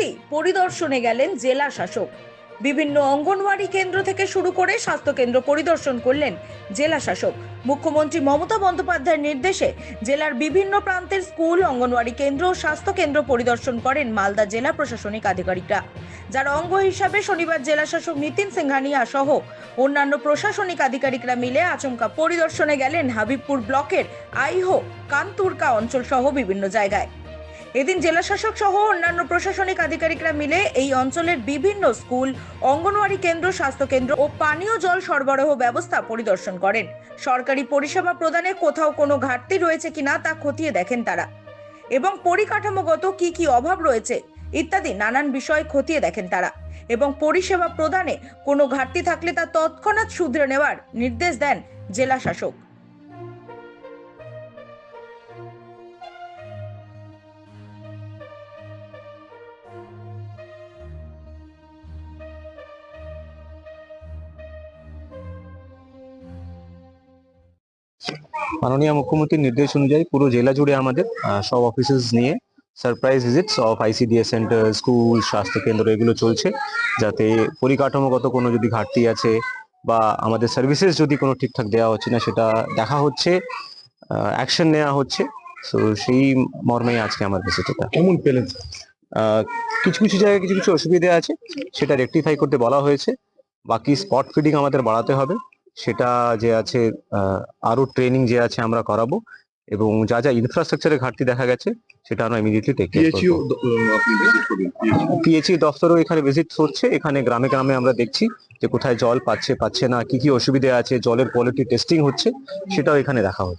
রাতেই পরিদর্শনে গেলেন জেলা শাসক। বিভিন্ন অঙ্গনওয়াড়ি কেন্দ্র থেকে শুরু করে স্বাস্থ্য কেন্দ্র পরিদর্শন করলেন জেলা শাসক। মুখ্যমন্ত্রী মমতা বন্দ্যোপাধ্যায়ের নির্দেশে জেলার বিভিন্ন প্রান্তের স্কুল, অঙ্গনওয়াড়ি কেন্দ্র ও স্বাস্থ্য কেন্দ্র পরিদর্শন করেন মালদা জেলা প্রশাসনিক আধিকারিকরা। যার অঙ্গ হিসাবে শনিবার জেলা শাসক নিতিন সিংহানিয়া সহ অন্যান্য প্রশাসনিক আধিকারিকরা মিলে আচমকা পরিদর্শনে গেলেন হাবিবপুর ব্লকের আইহো কান্তুরকা অঞ্চল সহ বিভিন্ন জায়গায়। এদিন জেলা শাসক সহ অন্যান্য প্রশাসনিক আধিকারিকরা মিলে এই অঞ্চলের বিভিন্ন স্কুল, অঙ্গনওয়াড়ি কেন্দ্র, স্বাস্থ্য কেন্দ্র ও পানীয় জল সরবরাহ ব্যবস্থা পরিদর্শন করেন। সরকারি পরিষেবা প্রদানে কোথাও কোনো ঘাটতি রয়েছে কিনা তা খতিয়ে দেখেন তারা। এবং পরিকাঠামোগত কি কি অভাব রয়েছে ইত্যাদি নানান বিষয় খতিয়ে দেখেন তারা। এবং পরিষেবা প্রদানে কোনো ঘাটতি থাকলে তা তৎক্ষণাৎ শুধরে নেওয়ার নির্দেশ দেন জেলা শাসক মাননীয় মুখ্যমন্ত্রীর নির্দেশ অনুযায়ী পুরো জেলা জুড়ে আমাদের সব অফিসেস নিয়ে surprise visits of ICDS center school স্বাস্থ্য কেন্দ্র এগুলো চলছে। যাতে পরিকাঠামোগত কোনো যদি ঘাটতি আছে বা আমাদের সার্ভিসেস যদি কোনো ঠিকঠাক দেওয়া হচ্ছে না সেটা দেখা হচ্ছে অ্যাকশন নেওয়া হচ্ছে। তো সেই মর্মেই আজকে আমার ভিজিট কেমন পেলেন? কিছু কিছু জায়গায় কিছু কিছু অসুবিধা আছে সেটা রেকটিফাই করতে বলা হয়েছে। বাকি স্পট ফিডিং আমাদের বাড়াতে হবে। সেটা যে আছে আহ, আরও ট্রেনিং যে আছে আমরা করাবো এবং যা যা ইনফ্রাস্ট্রাকচারের ঘাটতি দেখা গেছে সেটা আমরা ইমিডিয়েটলি টেক পিএইচই দফতরও এখানে ভিজিট হচ্ছে এখানে গ্রামে গ্রামে আমরা দেখছি যে কোথায় জল পাচ্ছে পাচ্ছে না কি কি অসুবিধা আছে জলের কোয়ালিটি টেস্টিং হচ্ছে সেটাও এখানে দেখা হচ্ছে।